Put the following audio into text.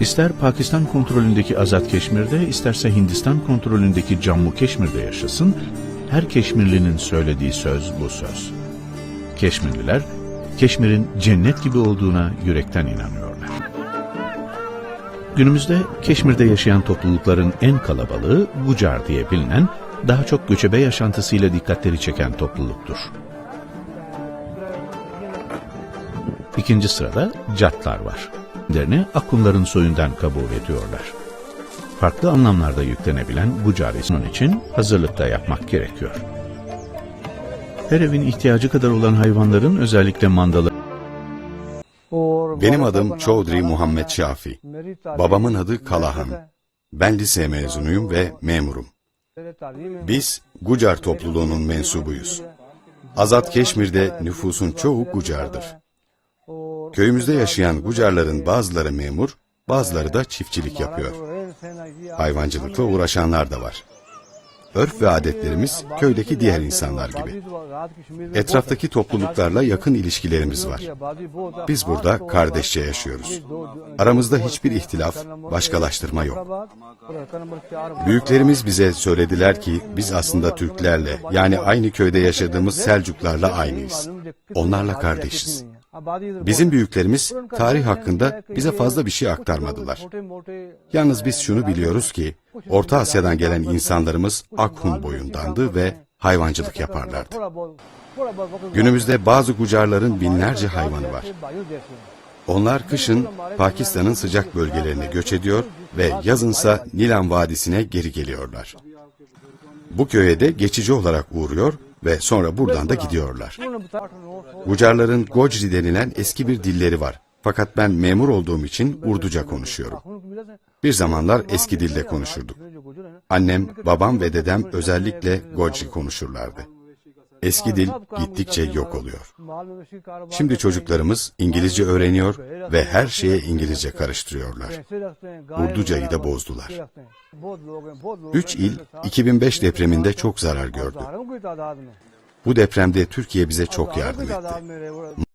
İster Pakistan kontrolündeki Azad Keşmir'de, isterse Hindistan kontrolündeki Cammu Keşmir'de yaşasın, her Keşmirlinin söylediği söz bu söz. Keşmirliler, Keşmir'in cennet gibi olduğuna yürekten inanıyorlar. Günümüzde Keşmir'de yaşayan toplulukların en kalabalığı Gucar diye bilinen, daha çok göçebe yaşantısıyla dikkatleri çeken topluluktur. İkinci sırada Catlar var. Kendilerini Akunların soyundan kabul ediyorlar. Farklı anlamlarda yüklenebilen Gucar ismin için hazırlıkta yapmak gerekiyor. Her evin ihtiyacı kadar olan hayvanların özellikle mandalı Benim adım Çowdhury Muhammed Şafi. Babamın adı Kalahan. Ben lise mezunuyum ve memurum. Biz Gucar topluluğunun mensubuyuz. Azat Keşmir'de nüfusun çoğu Gucar'dır. Köyümüzde yaşayan Gucarların bazıları memur, bazıları da çiftçilik yapıyor. Hayvancılıkla uğraşanlar da var. Örf ve adetlerimiz köydeki diğer insanlar gibi. Etraftaki topluluklarla yakın ilişkilerimiz var. Biz burada kardeşçe yaşıyoruz. Aramızda hiçbir ihtilaf, başkalaştırma yok. Büyüklerimiz bize söylediler ki biz aslında Türklerle yani aynı köyde yaşadığımız Selcuklarla aynıyız. Onlarla kardeşiz. Bizim büyüklerimiz tarih hakkında bize fazla bir şey aktarmadılar. Yalnız biz şunu biliyoruz ki Orta Asya'dan gelen insanlarımız Akhun boyundandı ve hayvancılık yaparlardı. Günümüzde bazı Gucarların binlerce hayvanı var. Onlar kışın Pakistan'ın sıcak bölgelerine göç ediyor ve yazınsa Nilan Vadisi'ne geri geliyorlar. Bu köye de geçici olarak uğruyor ve sonra buradan da gidiyorlar. Gucarların Gojri denilen eski bir dilleri var. Fakat ben memur olduğum için Urduca konuşuyorum. Bir zamanlar eski dilde konuşurduk. Annem, babam ve dedem özellikle Gojri konuşurlardı. Eski dil gittikçe yok oluyor. Şimdi çocuklarımız İngilizce öğreniyor ve her şeye İngilizce karıştırıyorlar. Urducayı da bozdular. Üç il 2005 depreminde çok zarar gördü. Bu depremde Türkiye bize çok yardım etti.